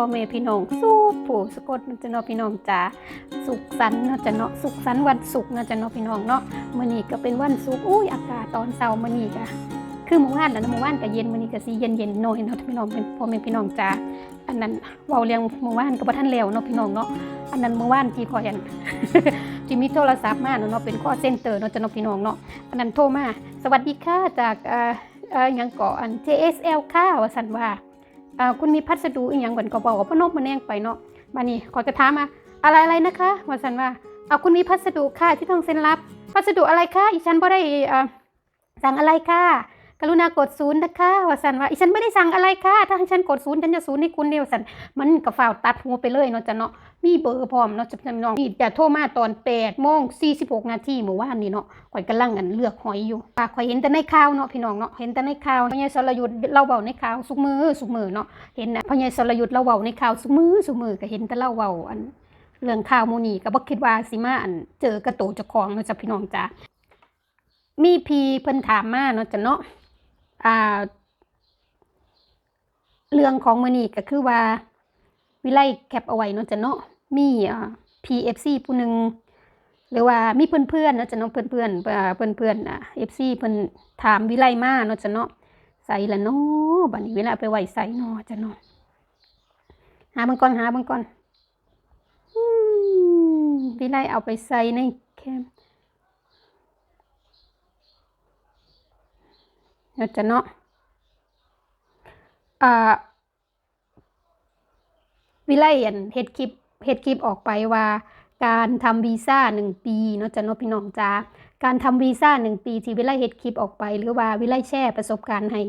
พ่อแม่พี่น้องสู้ผู้สะกดนะจะเนาะพี่น้องจ๋าสุขสันต์นาะจะเนาะสุขสันต์วันศุกร์นาะจะเนาะพี่น้องเนาะมื้อนี้ก็เป็นวันศุกร์อุ้ยอากาศตอนเช้ามื้อนี้ก็คือเมื่อวานแล้วนะเมื่อวานก็เย็นมื้อนี้ก็สิเย็นๆหน่อยเนาะพี่น้องเป็นพ่อแม่พี่น้องจ๋าอันนั้นเว้าเรื่องเมื่อวานก็บ่ทันแล้วเนาะพี่น้องเนาะอันนั้นเมื่อวานที่พอเห็นที่มีโทรศัพท์มาเนาะเนาะเป็นข้อเซ็นเตอร์เนาะจะเนาะพี่น้องเนาะอันนั้นโทรมา สวัสดีค่ะจากเอ่อเอ่อหยังเกาะอัน JSL ค่ะว่าซั่นว่า คุณมีพัสดุอีกอย่างก่อนก็บอกว่าพนกมาแนงไปเนาะมานี่ขอกระถามมาอะไรอะไรนะคะว่าสันว่าเอาคุณมีพัสดุค่ะที่ต้องเซ็นรับ พัสดุอะไรคะอีฉันบ่ได้อ่าสั่งอะไรค่ะ กรุณากดศูนย์นะคะว่าสันว่าอีฉันไม่ได้สั่งอะไรค่ะ ถ้าให้ฉันกดศูนย์ฉันจะศูนย์ให้คุณเดียวสันมันก็ฝ่าวตัดหัวไปเลยเนาะจ้ะเนาะมีเบอร์พร้อมเนาะจะพี่น้องนี่จะโทรมาตอน8โมง46นาทีเมื่อวานนี้เนาะข่อยกำลังอันเลือกหอยอยู่อ่าข่อยเห็นแต่ในข่าวเนาะพี่น้องเนาะเห็นแต่ในข่าวพญายสรยุทธ์เราเบาในข่าวสุกมือสุกมือเนาะเห็นนะพญายสรยุทธ์เราเว้าในข่าวสุกมือสุกมือก็เห็นแต่เราเว้าอันเรื่องข่าวโมนีก็บ่คิดว่าสิมาอันเจอกระโตจ้าของเนาะจ้ะพี่น้องจ้ะมีพีเพิ่นถามมาเนาะจ้ะเนาะ อ่า เรื่องของมือนี้ก็คือว่า วิไลแคปเอาไว้เนาะจ้ะเนาะมีอ่า PFC ผู้หนึ่งหรือว่ามีเพื่อนๆเนาะจ้ะเนาะเพื่อนๆอ่าเพื่อนๆอะ FC เพิ่อนถามวิไลมาเนาะจ้ะเนาะใส่ละเนาะบัดนี้เวลาเอาไปไหวใส่เนาะจ้ะเนาะหาบิ่งก่อนหาบิ่งก่อนวิไลเอาไปใส่ในแคมเนาะจ้ะเนาะอ่าวิไลอันเฮ็ดคลิปเฮ็ดคลิปออกไปว่า การทำวีซ่าหนึ่งปีเนาะจะเนาะพี่น้องจ้าการทำวีซ่าหนึ่งปีที่วิไลเฮ็ดคลิปออกไป หรือว่าวิไลแชร์ประสบการณ์ให้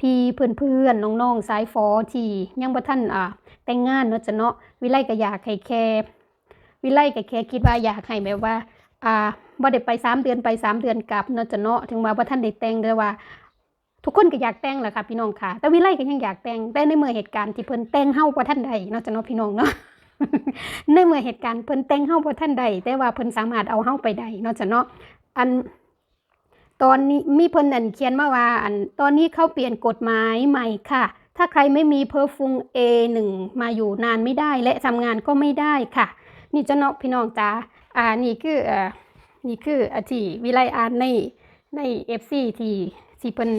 พี่ๆเพื่อนๆน้องๆสายฟอที่ยังบ่ทันอ่าแต่งงานเนาะจะเนาะวิไลก็อยากให้แค่วิไลก็แค่คิดว่าอยากให้แบบว่าอ่าบ่ได้ไปสามเดือนไปสามเดือนกลับเนาะจะเนาะถึงว่าบ่ทันได้แต่งเด้อว่า ทุกคนก็อยากแต่งแหละค่ะพี่น้องค่ะ แต่วิไลก็ยังอยากแต่งแต่ในเมื่อเหตุการณ์ที่เพิ่นแต่งเฮาบ่ทันใดเนาะจ้ะเนาะพี่น้องเนาะในเมื่อเหตุการณ์เพิ่นแต่งเฮาบ่ทันใดแต่ว่าเพิ่นสามารถเอาเฮาไปได้เนาะจ้ะเนาะอันตอนนี้มีเพิ่นอันเขียนมาว่าอันตอนนี้เขาเปลี่ยนกฎหมายใหม่ค่ะ ถ้าใครไม่มีเพอร์ฟุง A1 มาอยู่นานไม่ได้ และทำงานก็ไม่ได้ค่ะ นี่เจ้าเนาะพี่น้องจ๋าอ่านี่คืออ่อนี่คืออาที่วิไลอ่านในใน FC ที่ที่เพิ่น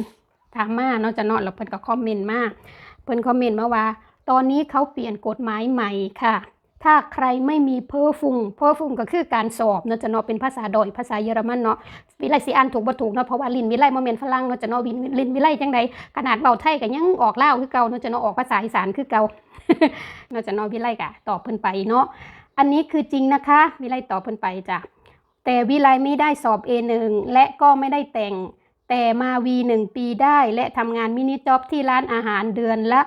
ถามมาเนาะจะเนาะแล้วเพิ่นก็คอมเมนต์มาเพิ่นคอมเมนต์มาว่า ตอนนี้เขาเปลี่ยนกฎหมายใหม่ค่ะ ถ้าใครไม่มีเพอร์ฟุงเพอร์ฟุงก็คือการสอบเนาะจะเนาะเป็นภาษาดอยภาษาเยอรมันเนาะวิไลสิอ่านถูกบ่ถูกเนาะเพราะว่าลินวิไลบ่แม่นฝรั่งเนาะจะเนาะวินลินวิไลจังใดขนาดเว้าไทยก็ยังออกลาวคือเก่าเนาะจะเนาะออกภาษาอีสานคือเก่าเนาะจะเนาะวิไลก็ตอบเพิ่นไปเนาะอันนี้คือจริงนะคะวิไลตอบเพิ่นไปจ้ะแต่วิไลไม่ได้สอบ A1 และก็ไม่ได้แต่ง แต่มา V1 ปีได้และทำงานมินิจ็อบที่ร้านอาหารเดือนละ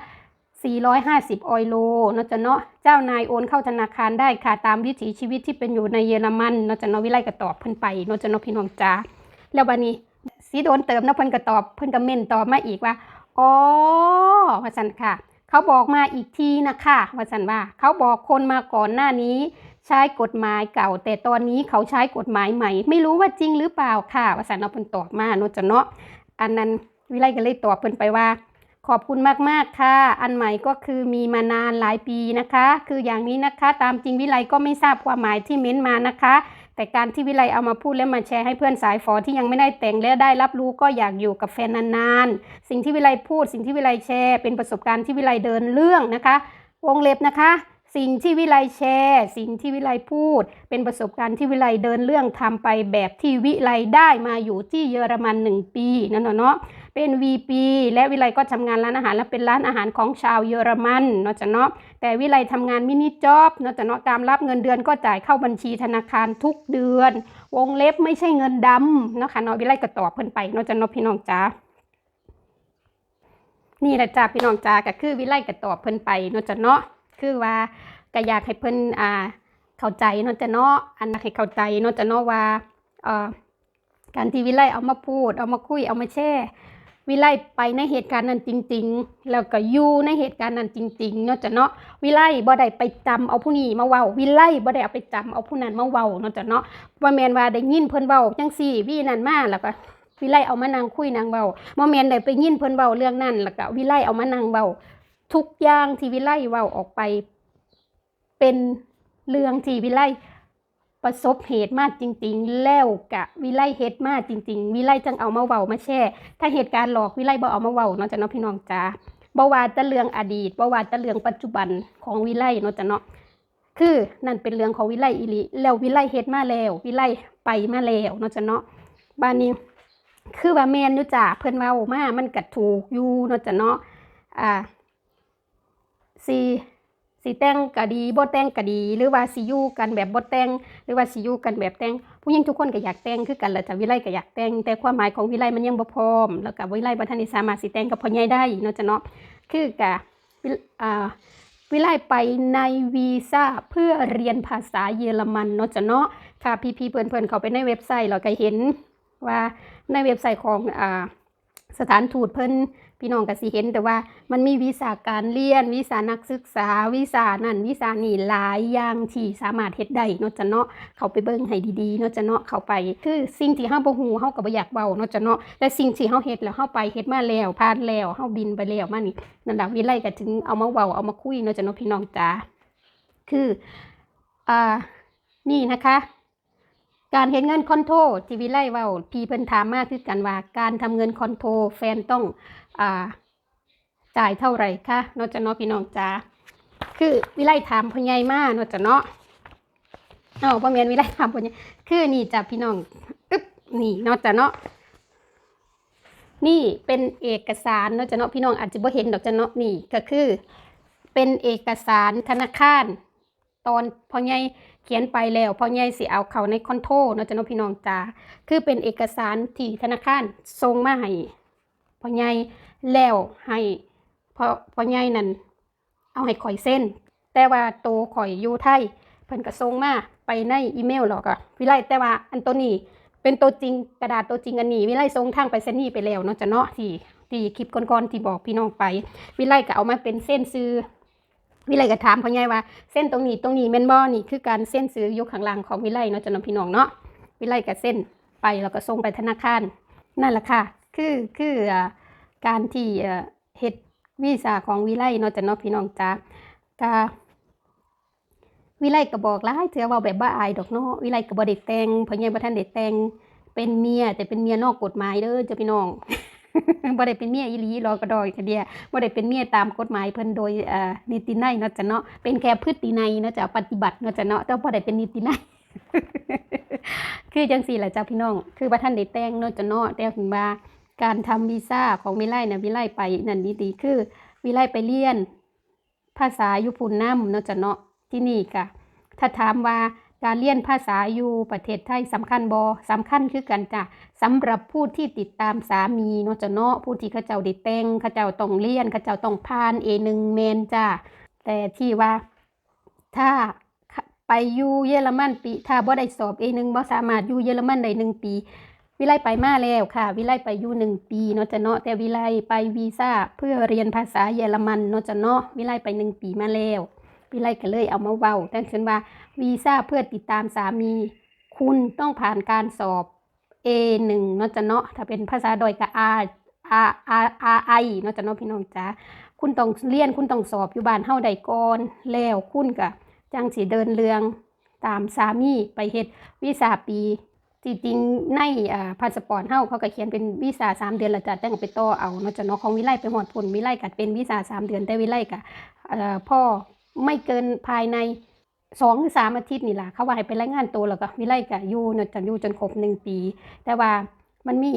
450 ออยโลนะจะเนาะเจ้านายโอนเข้าธนาคารได้ค่ะตามวิถีชีวิตที่เป็นอยู่ในเยอรมันนะจะเนาะวิไลก็ตอบเพิ่นไปนะจะเนาะพี่น้องจ้าแล้วบัดนี้สีโดนเติมนะเพิ่นก็ตอบเพิ่นก็เม่นตอบมาอีกว่าอ๋อว่าซั่นค่ะ เขาบอกมาอีกทีนะคะว่าซั่นว่า เขาบอกคนมาก่อนหน้านี้ ใช้กฎหมายเก่า แต่ตอนนี้เขาใช้กฎหมายใหม่ ไม่รู้ว่าจริงหรือเปล่าค่ะว่าซั่นเนาะเพิ่นตอบมาเนจะเนาะอันนั้นวิไลก็เลยตอบเพิ่นไปว่า ขอบคุณมากๆค่ะ อันใหม่ก็คือมีมานานหลายปีนะคะ คืออย่างนี้นะคะ ตามจริงวิไลก็ไม่ทราบความหมายที่เม้นมานะคะแต่การที่วิไลเอามาพูดและมาแชร์ให้เพื่อนสายฝอที่ยังไม่ได้แต่งและได้รับรู้ก็อยากอยู่กับแฟนนานๆ สิ่งที่วิไลพูด สิ่งที่วิไลแชร์ เป็นประสบการณ์ที่วิไลเดินเรื่องนะคะ วงเล็บนะคะ สิ่งที่วิไลแชร์ สิ่งที่วิไลพูด เป็นประสบการณ์ที่วิไลเดินเรื่องทำไปแบบที่วิไลได้มาอยู่ที่เยอรมันหนึ่งปีนั่นเนาะเป็น VP และวิไลก็ทำงานร้านอาหารและเป็นร้านอาหารของชาวเยอรมันเนาะจ้ะเนาะแต่วิไลทำงานมินิจ็อบเนาะจ้ะเนาะตามรับเงินเดือนก็จ่ายเข้าบัญชีธนาคารทุกเดือน วงเล็บไม่ใช่เงินดำเนาะค่ะเนาะวิไลก็ตอบเพิ่นไปเนาะจ้ะเนาะพี่น้องจ๋านี่แหละจ้าพี่น้องจ๋าก็คือวิไลก็ตอบเพิ่นไปเนาะจ้ะเนาะ คือว่าก็อยากให้เพิ่นอ่าเข้าใจเนาะจะเนาะอันนั้นให้เข้าใจเนาะจะเนาะว่าเอ่อการที่วิไลเอามาพูด เอามาคุยเอามาแชร์วิไลไปในเหตุการณ์นั้นจริง ๆ แล้วก็อยู่ในเหตุการณ์นั้นจริงๆเนาะจ้ะเนาะวิไลบ่ได้ไปจำเอาผู้นี้มาเว้าวิไลบ่ได้เอาไปจำเอาผู้นั้นมาเว้าเนาะจ้ะเนาะว่าแมนว่าได้ยินเพิ่นเว้าจังซี่วินั่นมาแล้วก็วิไลเอามานั่งคุยนั่งเว้าบ่แมนได้ไปยินเพิ่นเว้าเรื่องนั้นแล้วก็วิไลเอามานั่งเว้า ทุกอย่างที่วิไลเว้าออกไป เป็นเรื่องที่วิไลประสบเหตุมากจริง ๆ แล้วกะวิไลเฮ็ดมากจริง ๆ วิไลจังเอามาเว้ามาแชร์ถ้าเหตุการณ์หลอกวิไลบ่เอามาเว้าเนาะจ้ะเนาะพี่น้องจ๋าบ่ว่าแต่เรื่องอดีตบ่ว่าแต่เรื่องปัจจุบันของวิไลเนาะจ้ะเนาะคือนั่นเป็นเรื่องของวิไลอีหลีแล้ววิไลเฮ็ดมาแล้ว วิไลไปมาแล้วเนาะจ้ะเนาะบ้านนี้ คือว่าแมนอยู่จ้ะเพิ่นเว้ามามันก็ถูกอยู่เนาะจ้ะเนาะอ่า สิสิแต่งก็ดีบ่แต่งก็ดี หรือว่าสิอยู่กันแบบบ่แต่งหรือว่าสิอยู่กันแบบแต่งผู้หญิงทุกคนก็อยากแต่งคือกันแหละจ้ะวิไลก็อยากแต่งแต่ความหมายของวิไลมันยังบ่พร้อมแล้วก็วิไลบ่ทันได้สามารถสิแต่งกับพ่อใหญ่ได้เนาะจ้ะเนาะคือกะวิอ่าวิไลไปในวีซ่าเพื่อเรียนภาษาเยอรมันเนาะจ้ะเนาะค่ะพี่ๆเพิ่อนๆเข้าไปในเว็บไซต์เราก็เห็นว่าในเว็บไซต์ของอ่าสถานทูตเพิ่น พี่น้องก็สิเห็นแต่ว่ามันมีวีซ่าการเรียนวีซ่านักศึกษาวีซ่านั่นวีซ่านี่หลายอย่างที่สามารถเฮ็ดได้เนาะจ้ะเนาะเขาไปเบิ่งให้ดีๆเนาะจ้ะเนาะเขาไป คือสิ่งที่เฮาบ่ฮู้เฮาก็บ่อยากเว้าเนาะจ้ะเนาะแต่สิ่งที่เฮาเฮ็ดแล้วเฮาไปเฮ็ดมาแล้วผ่านแล้วเฮาบินไปแล้วมานี่นั่นล่ะวิไลก็ถึงเอามาเว้าเอามาคุยเนาะจ้ะเนาะพี่น้องจ๋าคืออ่านี่นะคะ การเห็นเงินคอนโทรที่วิไลเว้าพี่เพิ่นถามมากคือกันว่า การทำเงินคอนโทรแฟนต้องอ่าจ่ายเท่าไหร่คะนาะจะเนาะพี่น้องจ้าคือวิไลถามพ่อใหญ่มาเนาะจะเนาะเนาพ่อแม่นวิไลถามพ่อใหญ่คือนี่จ้ะพี่น้องอึ๊บนี่นาะจะเนาะนี่เป็นเอกสารเนาะจะเนาะพี่น้องอาจจะบ่เห็นดอกจะเนาะนี่ก็คือ เป็นเอกสารธนาคาร ตอนพ่อใหญ่ เขียนไปแล้วพ่อใหญ่สิเอาเข้าในคอนโทรเนาะจะเนาะพี่น้องจ้าคือเป็นเอกสารที่ธนาคารส่งมาให้พ่อใหญ่แล้วให้พ่อพ่อใหญ่นั่นเอาให้ข่อยเส้น แต่ว่าโตวข่อยอยู่ไทยเพิ่นก็ส่งมาไปในอีเมลหรอกอะวิไลแต่ว่าอันตัวนี้เป็นตัวจริงกระดาษตัวจริงอันนี้วิไลส่งทางไปเซนนี่ไปแล้วเนาะจะเนาะที่ที่คลิปก่อนๆที่บอกพี่น้องไป วิไลก็เอามาเป็นเส้นซื้อ วิไลก็ถามพ่อใหญ่ว่าเส้นตรงนี้ตรงนี้แม่นบ่นี่คือการเส้นซื้ออยกข้างล่างของวิไลเนาะจะเนาะพี่น้องเนาะวิไลก็เส้นไปแล้วก็ส่งไปธนาคารนั่นแหละค่ะคือคือการที่เฮ็ดวีซ่าของวิไลเนาะจ้ะเนาะพี่น้องจ้ากาวิไลก็บอกหลายเทื่อว้าแบบบ่าอายดอกเนาะวิไลก็บ่ได้แต่งเพราะยังบ่ทันได้แต่งเป็นเมียแต่เป็นเมียนอกกฎหมายเด้อจ้ะพี่น้อง บ่ได้เป็นเมียอีหลีรอกระดอยกระเดียบ่ได้เป็นเมียตามกฎหมายเพิ่นโดยเอ่อนิตินัยเนาะจ้ะเนาะเป็นแค่พฤตินัยเนาะจ้ะปฏิบัติเนาะจ้ะเนาะแต่บ่ได้เป็นนิตินัยคือจังซี่แหละจ้ะพี่น้อง คือบ่ทันได้แต่งเนาะจ้ะเนาะแต่ถึงว่าการทำวีซ่าของวิไลนะวิไลไปนั่นดีๆคือวิไลไปเรียน ภาษาอยู่พูนน้ำเนาะจ้ะเนาะที่นี่กะถ้าถามว่า การเรียนภาษาอยู่ประเทศไทยสำคัญบอสำคัญคือกันจ้ะสำหรับผู้ที่ติดตามสามีเนาะจ้ะเนาะผู้ที่เขาเจ้าได้แต่งเขาเจ้าต้องเรียนเขาเจ้าต้องผ่านเอหนึ่งเมนจ้ะแต่ที่ว่าถ้าไปอยู่เยอรมันปี ถ้าบ่ได้สอบเอหนึ่งบ่สามารถอยู่เยอรมันได้หนึ่งปี วิไลไปมาแล้วค่ะ วิไลไปอยู่หนึ่งปีเนาะจะเนาะแต่วิไลไปวีซ่าเพื่อเรียนภาษาเยอรมันเนาะจะเนาะวิไลไปหนึ่งปีมาแล้ววิไลก็เลยเอามาเว้าแต่คือว่า วีซ่าเพื่อติดตามสามี คุณต้องผ่านการสอบ A1 เนาะจะเนาะถ้าเป็นภาษาดอยก็ R R R R I เนาะจะเนาะพี่น้องจ้าคุณต้องเรียนคุณต้องสอบอยู่บ้านเฮาใดก่อนแล้วคุณก็จังสิเดินเรื่องตามสามีไปเฮ็ดวีซ่าปีจริงๆในอ่าพาสปอร์ตเฮาเขาก็เขียนเป็นวีซ่าสามเดือนละจ้ะแต่งไปต่อเอาเนาะจ้ะเนาะของวิไลไปหอดผลวิไลกัดเป็นวีซ่าสามเดือนแต่วิไลกะเอ่อพ่อไม่เกินภายใน สองหรือสามอาทิตย์นี่ล่ะเขาว่าให้ไปรายงานตัวแล้วก็วิไลกะอยู่เนะจ้ะอยู่จนครบหนึ่งปี แต่ว่ามันมี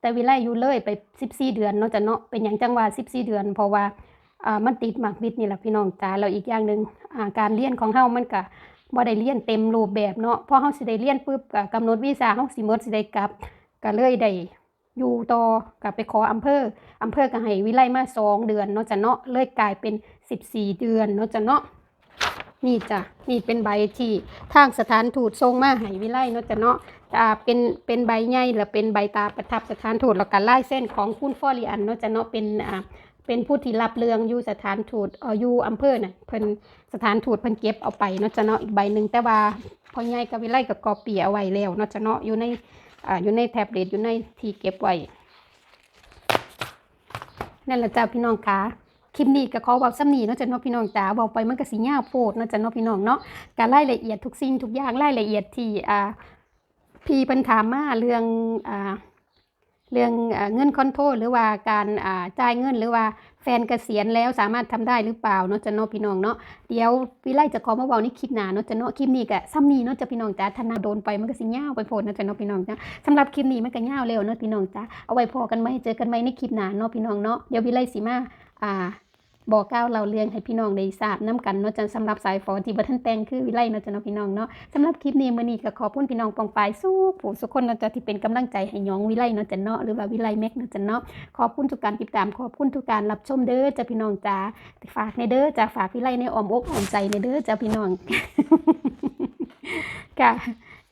แต่วิไลอยู่เลยไปสิบสี่เดือนเนาะจ้ะเนาะเป็นอย่างจังว่าสิบสี่เดือน เพราะว่าอ่ามันติดหมากบิดนี่แหละพี่น้องจ้าแล้วอีกอย่างหนึ่งอ่าการเรียนของเฮามันก็บ่ได้เรียนเต็มรูปแบบเนาะพอเฮาสิได้เรียนปุ๊บก็กำหนดวีซ่าเฮาสิหมดสิได้กลับก็เลยได้อยู่ต่อก็ไปขออำเภออำเภอก็ให้วิไลมาสองเดือนเนาะจ้ะเนาะเลยกลายเป็น14เดือนเนาะจ้ะเนาะ นี่จ้ะนี่เป็นใบที่ทางสถานทูตส่งมาให้วิไลเนาะจ้ะเนาะอ่าเป็นเป็นใบใหญ่แล้วเป็นใบตาประทับสถานทูตแล้วก็ลายเส้นของคุณฟอริอันเนาะจ้ะเนาะเป็นอ่าเป็นผู้ที่รับเรื่องอยู่สถานทูตเอออยู่อำเภอน่ะเพิ่นสถานทูตเพิ่นเก็บเอาไปเนาะจะเนาะอีกใบหนึ่งแต่ว่าพอใหญ่กับวิไลกับกอเปียเอาไว้แล้วเนาะจะเนาะอยู่ในอ่าอยู่ในแท็บเล็ตอยู่ในที่เก็บไว้นั่นแหละจ้าพี่น้องคะ คลิปนี้ก็ขอเว้าซ้ำนี้เนาะจ้ะเนาะพี่น้องจ๋าเว้าไปมันก็สิยาวโพดเนาะจ้ะเนาะพี่น้องเนาะการรายละเอียดทุกสิ่งทุกอย่างรายละเอียดที่อ่าพี่เพิ่นถามมาเรื่องอ่าเรื่องเงินคอนโทรหรือว่าการอ่าจ่ายเงินหรือว่าแฟนเกษียณแล้วสามารถทำได้หรือเปล่าเนาะจะเนาะพี่น้องเนาะเดี๋ยววิไลจะขอมาเว้าในคลิปหน้าเนาะจะเนาะคลิปนี้ก็ซ้ำนี้เนาะจะพี่น้องจ๋าถ้านาโดนไปมันก็สิยาวไปโพดเนาะจะเนาะพี่น้องจ้ะสำหรับคลิปนี้มันก็ยาวแล้วเนาะพี่น้องจ๋าเอาไว้พอกันไหมเจอกันไหมในคลิปหน้าเนาะพี่น้องเนาะเดี๋ยววิไลสิมาอ่า บอกกล่าวเราเรื่องให้พี่น้องได้ทราบน้กันเนาะจันสำหรับสายฝอที่บ่ทันแตงคือวิไลเนาะจ้ะเนาะพี่น้องเนาะสำหรับคลิปนี้มื้อนี้ก็ขอบคุณพี่น้องปองปายสู้ผู้สุกคนเนาะจะที่เป็นกำลังใจให้ยองวิไลเนาะจ้ะเนาะหรือว่าวิไลแม็กเนาะจ้ะเนาะขอบคุณทุกการติดตามขอบคุณทุกการรับชมเด้อจ้ะพี่น้องจ้าฝากในเด้อจ้ะฝากวิไลในอ้อมอกอ้อมใจในเด้อจ้ะพี่น้องกะ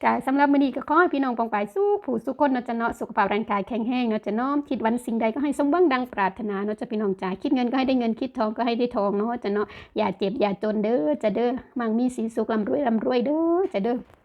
กะสำหรับมื้อนี้ก็ขอให้พี่น้องปองปายสู้ผู้สุขคนเนาะจะเนาะสุขภาพร่างกายแข็งแรงเนาะจะเนาะคิดวันสิ่งใดก็ให้สมหวังดังปรารถนาเนาะจะพี่น้องจ๋าคิดเงินก็ให้ได้เงินคิดทองก็ให้ได้ทองเนาะจะเนาะอย่าเจ็บอย่าจนเด้อจะเด้อมั่งมีสีสุขร่ำรวยร่ำรวยเด้อจะเด้อ